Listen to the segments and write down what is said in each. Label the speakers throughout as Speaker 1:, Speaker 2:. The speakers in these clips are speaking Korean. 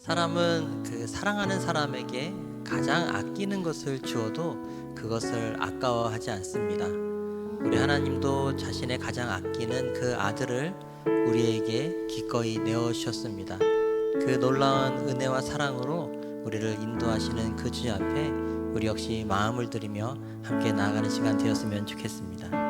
Speaker 1: 사람은 그 사랑하는 사람에게 가장 아끼는 것을 주어도 그것을 아까워하지 않습니다. 우리 하나님도 자신의 가장 아끼는 그 아들을 우리에게 기꺼이 내어 주셨습니다. 그 놀라운 은혜와 사랑으로 우리를 인도하시는 그주 앞에 우리 역시 마음을 들이며 함께 나아가는 시간 되었으면 좋겠습니다.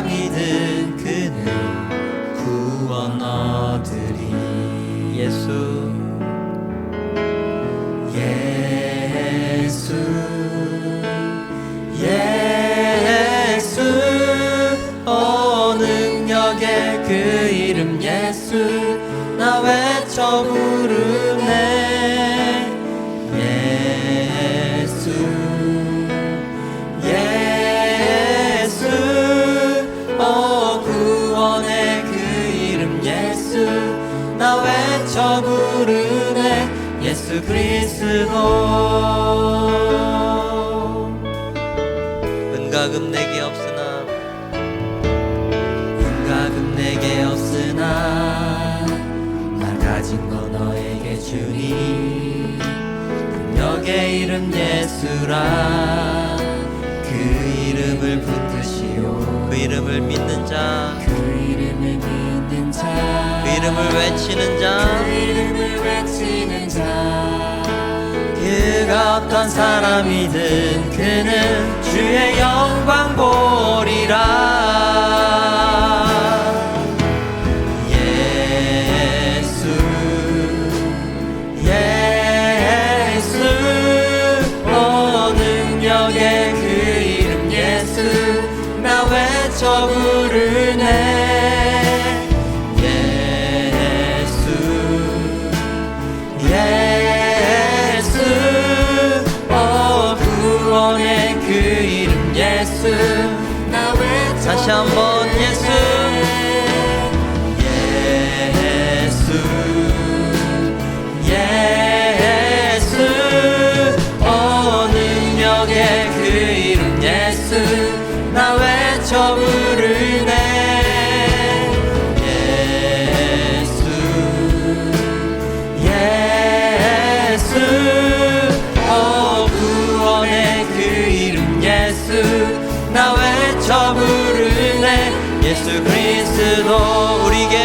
Speaker 1: 나 외쳐 부르네 예수 그리스도. 은가금 내게 없으나 은가금 내게 없으나 나 가진 거 너에게 주니. 능력의 이름 예수라. 그 이름을 붙드시오. 그 이름을 믿는 믿는 자그 이름을 외치는 자 그 이름을 외치는 자. 그가 어떤 사람이든 그는 주의 영광 보리라 그리스도 우리에게.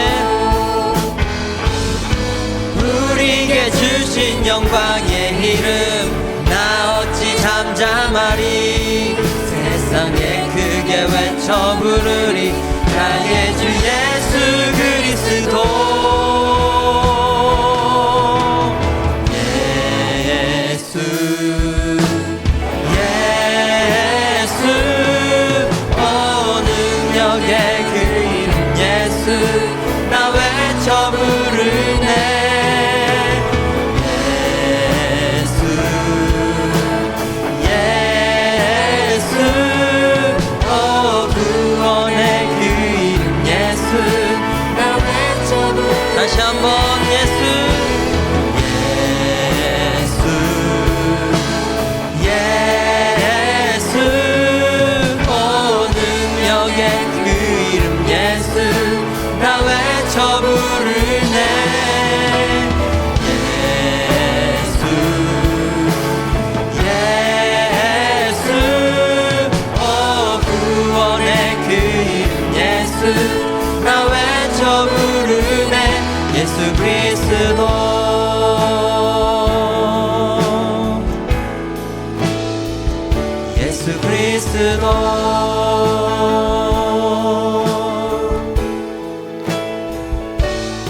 Speaker 1: 우리에게 주신 영광의 이름 나 어찌 잠잠하리? 세상에 크게 외쳐 부르리? 나의 주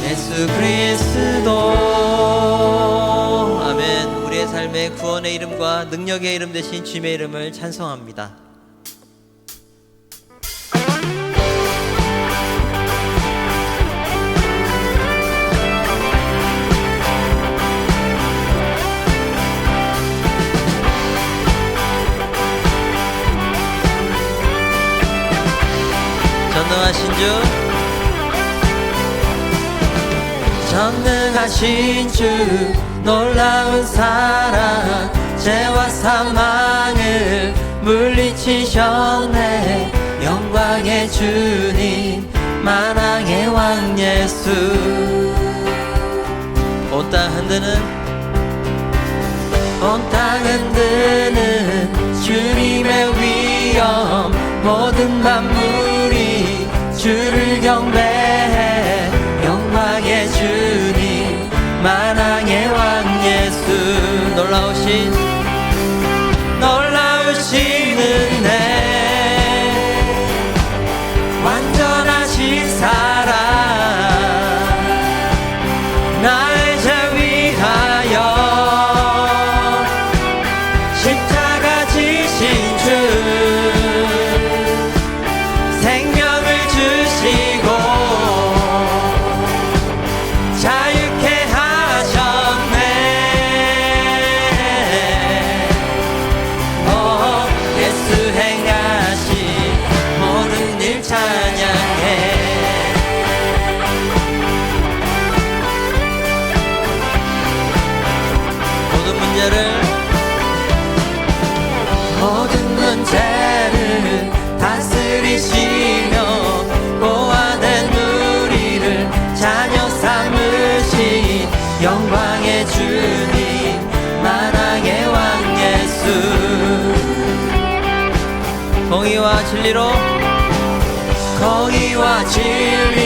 Speaker 1: 예수 그리스도. 아멘. 우리의 삶의 구원의 이름과 능력의 이름 대신 주님의 이름을 찬송합니다. 만족 전능하신 주 놀라운 사랑 죄와 사망을 물리치셨네. 영광의 주님 만왕의 왕 예수. 온땅 흔드는? 온땅 흔드는 주님의 위엄 모든 만물 주를 경배해 영광의 주님 만왕의 왕 예수. 놀라우신 진리로 거기와 진리.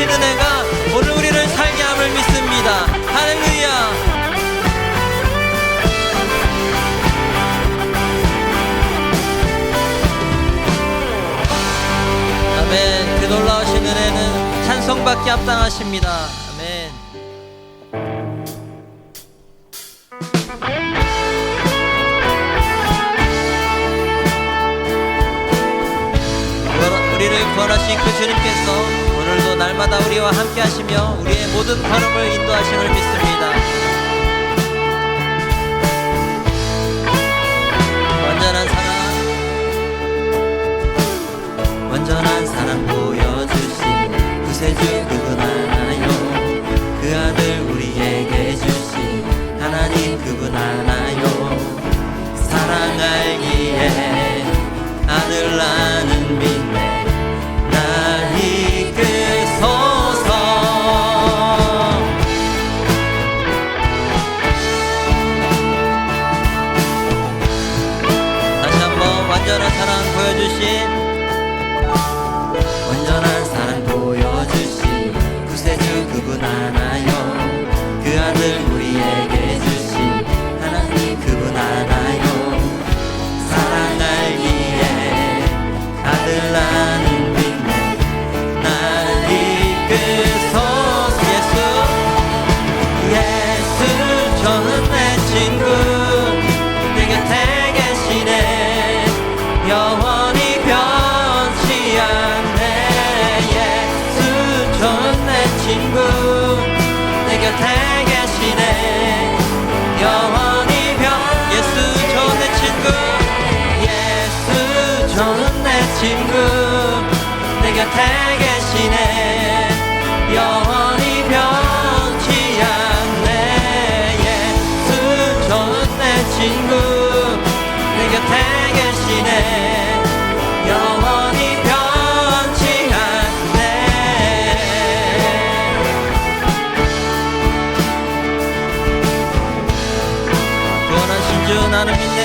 Speaker 1: 지키시는 애가 오늘 우리를 살게 함을 믿습니다. 할렐루야! 아멘. 그 놀라우신 은혜는 찬송받기 합당하십니다. 아멘. 우리를 구원하신 그 주님께서 날마다 우리와 함께 하시며 우리의 모든 걸음을 인도하심을 믿습니다. 완전한 사랑 완전한 사랑 보여주신 구세주 그분 안 Aman hanım minnet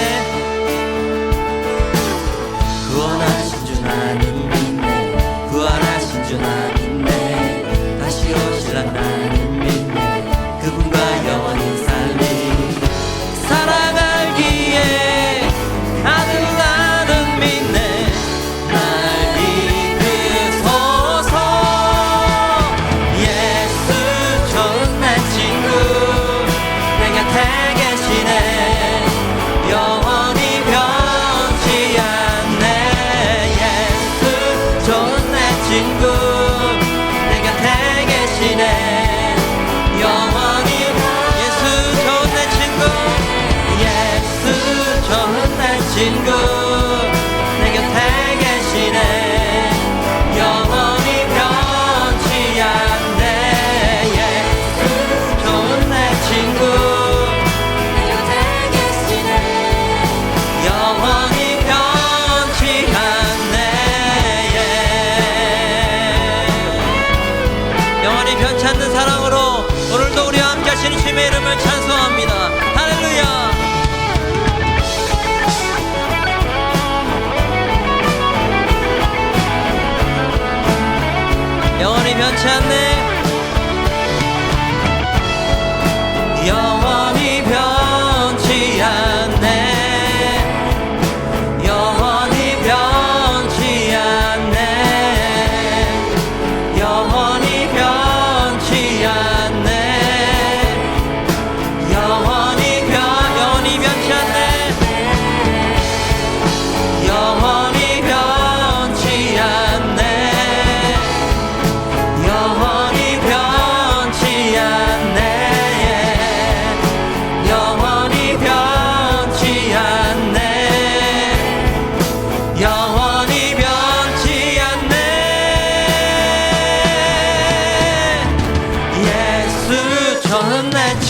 Speaker 1: young.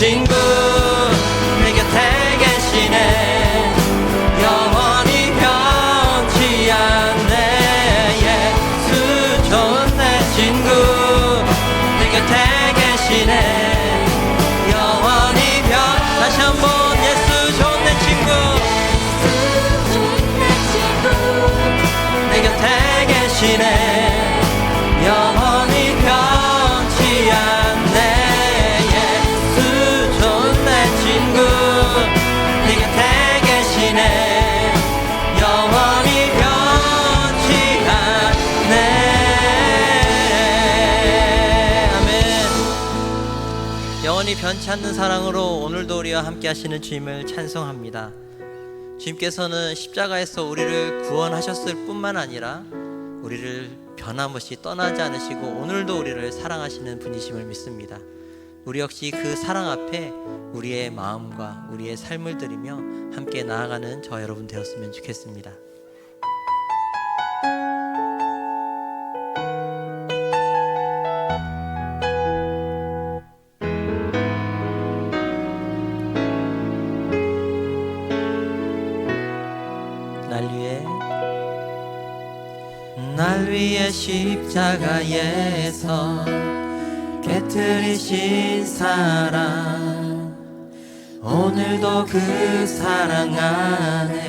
Speaker 1: jingle. 변치 않는 사랑으로 오늘도 우리와 함께 하시는 주님을 찬송합니다 주님께서는 십자가에서 우리를 구원하셨을 뿐만 아니라 우리를 변함없이 떠나지 않으시고 오늘도 우리를 사랑하시는 분이심을 믿습니다. 우리 역시 그 사랑 앞에 우리의 마음과 우리의 삶을 드리며 함께 나아가는 저 여러분 되었으면 좋겠습니다. 십자가에서 깨뜨리신 사랑. 오늘도 그 사랑 안에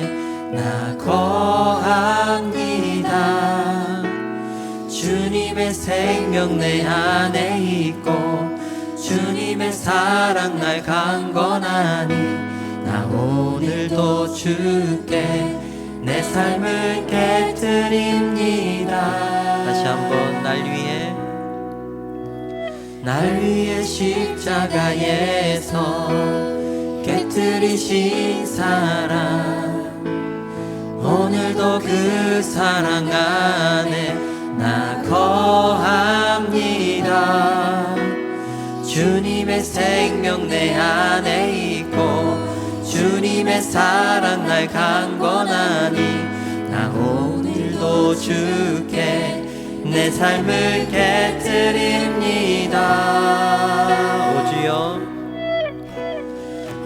Speaker 1: 나 거합니다. 주님의 생명 내 안에 있고 주님의 사랑 날 강건하니 나 오늘도 주께 내 삶을 깨뜨립니다 다시 한번 날 위해 날 위해 십자가에서 깨뜨리신 사랑. 오늘도 그 사랑 안에 나 거합니다. 주님의 생명 내 안에 있고 주님의 사랑 날 강건하니 나 오늘도 주께 내 삶을 깨뜨립니다. 오주여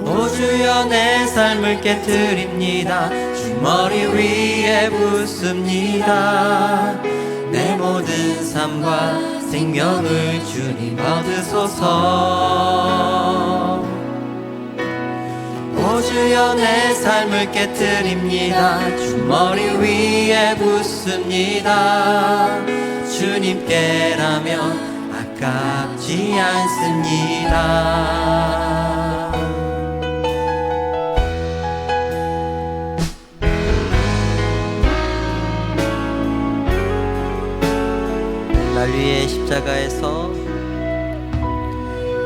Speaker 1: 오주여 내 삶을 깨뜨립니다. 주머리 위에 붓습니다. 내 모든 삶과 생명을 주님 얻으소서. 오주여 내 삶을 깨뜨립니다. 주머리 위에 붓습니다 주님께라면 아깝지 않습니다. 날 위해 십자가에서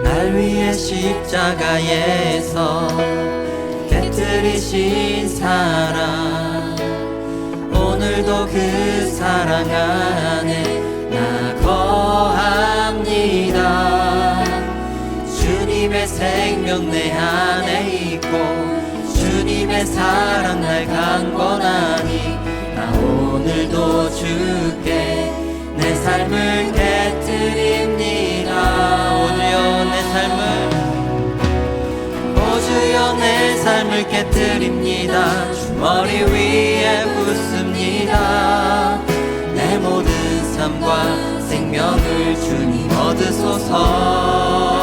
Speaker 1: 날 위해 십자가에서 깨뜨리신 사랑 오늘도 그 사랑 안에 생명 내 안에 있고 주님의 사랑 날 강건하니 나 오늘도 주께 내 삶을 깨뜨립니다. 오주여 내 삶을 오주여 내 삶을 깨뜨립니다. 주머리 위에 붓습니다. 내 모든 삶과 생명을 주님 얻으소서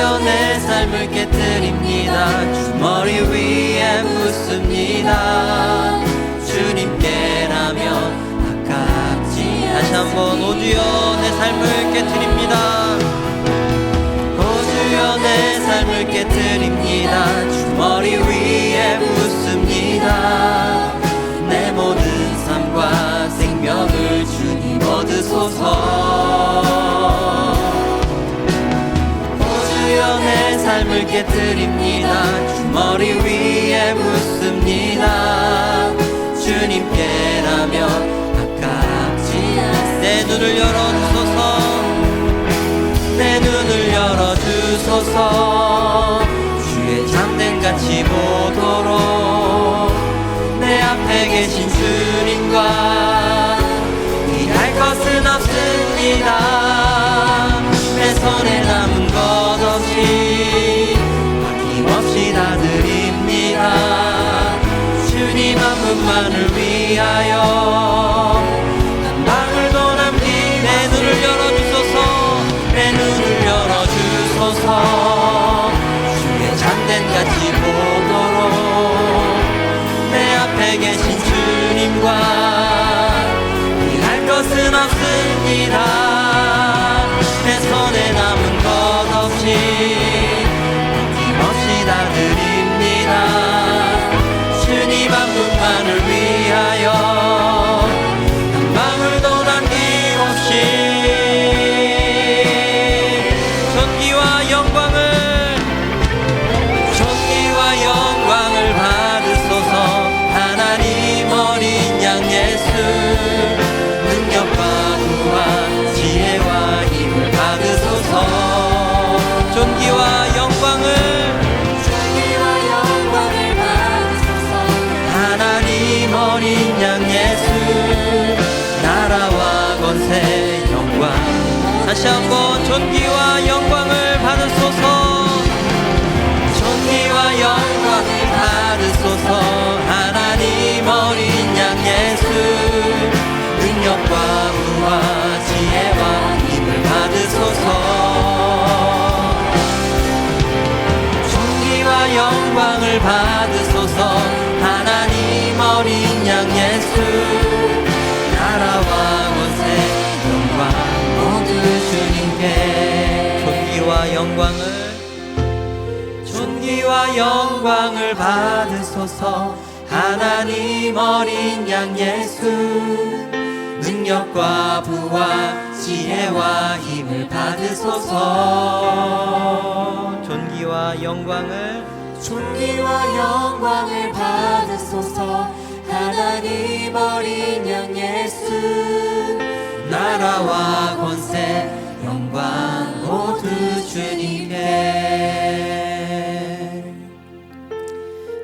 Speaker 1: 주여 내 삶을 깨뜨립니다. 주 머리 위에 묻습니다. 주님께라면 아깝지 다시 한번 오 주여 내 삶을 깨뜨립니다. 오 주여 내 삶을 깨뜨립니다. 주 머리 위에 묻습니다. 내 모든 삶과 생명을 주님 얻으소서. 오 주여 내 삶을 깨뜨립니다. 주머리 위에 묻습니다. 주님께라면 아깝지 않- 내 눈을 열어주소서. 내 눈을 열어주소서. 주의 잠든 같이 보도록 내 앞에 계신 주님과 일할 것은 없습니다 그만을 위하여 한 방울도 남기 내 눈을 열어주소서 내 눈을 열어주소서. 주의 잔댄같이 보도록 내 앞에 계신 주님과 이할 것은 없습니다. 다시 한번 존귀와 영광 영광을 존귀와 영광을 받으소서. 하나님 어린 양 예수 능력과 부와 지혜와 힘을 받으소서. 존귀와 영광을
Speaker 2: 존귀와 영광을 받으소서. 하나님 어린 양 예수
Speaker 1: 나라와 권세 영광 모두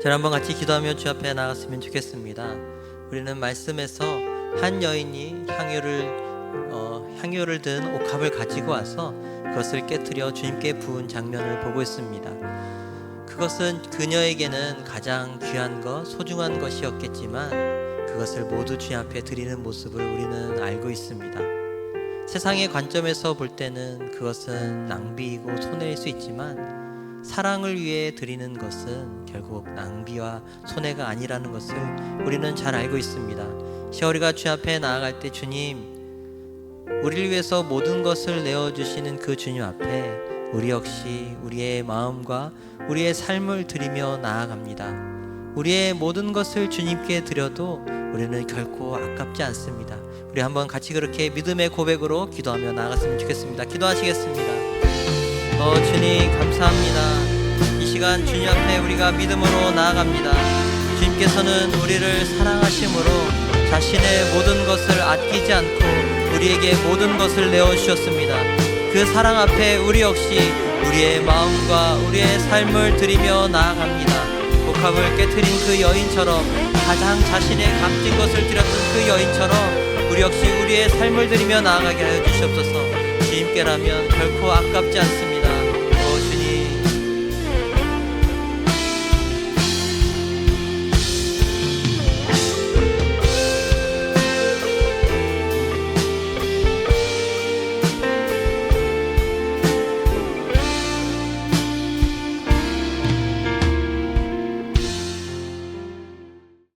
Speaker 1: 자 한번 같이 기도하며 주 앞에 나갔으면 좋겠습니다. 우리는 말씀에서 한 여인이 향유를 어, 향유를 든 옥합을 가지고 와서 그것을 깨뜨려 주님께 부은 장면을 보고 있습니다. 그것은 그녀에게는 가장 귀한 것, 소중한 것이었겠지만 그것을 모두 주님 앞에 드리는 모습을 우리는 알고 있습니다. 세상의 관점에서 볼 때는 그것은 낭비이고 손해일 수 있지만 사랑을 위해 드리는 것은 결국 낭비와 손해가 아니라는 것을 우리는 잘 알고 있습니다. 시어리가 주 앞에 나아갈 때 주님 우리를 위해서 모든 것을 내어 주시는 그 주님 앞에 우리 역시 우리의 마음과 우리의 삶을 드리며 나아갑니다. 우리의 모든 것을 주님께 드려도 우리는 결코 아깝지 않습니다. 우리 한번 같이 그렇게 믿음의 고백으로 기도하며 나아갔으면 좋겠습니다. 기도하시겠습니다. 어, 주님 감사합니다. 이 시간 주님 앞에 우리가 믿음으로 나아갑니다. 주님께서는 우리를 사랑하심으로 자신의 모든 것을 아끼지 않고 우리에게 모든 것을 내어 주셨습니다. 그 사랑 앞에 우리 역시 우리의 마음과 우리의 삶을 드리며 나아갑니다. 복합을 깨뜨린 그 여인처럼 가장 자신의 값진 것을 드렸던 그 여인처럼 우리 역시 우리의 삶을 드리며 나아가게 하여 주시옵소서. 주님께라면 결코 아깝지 않습니다.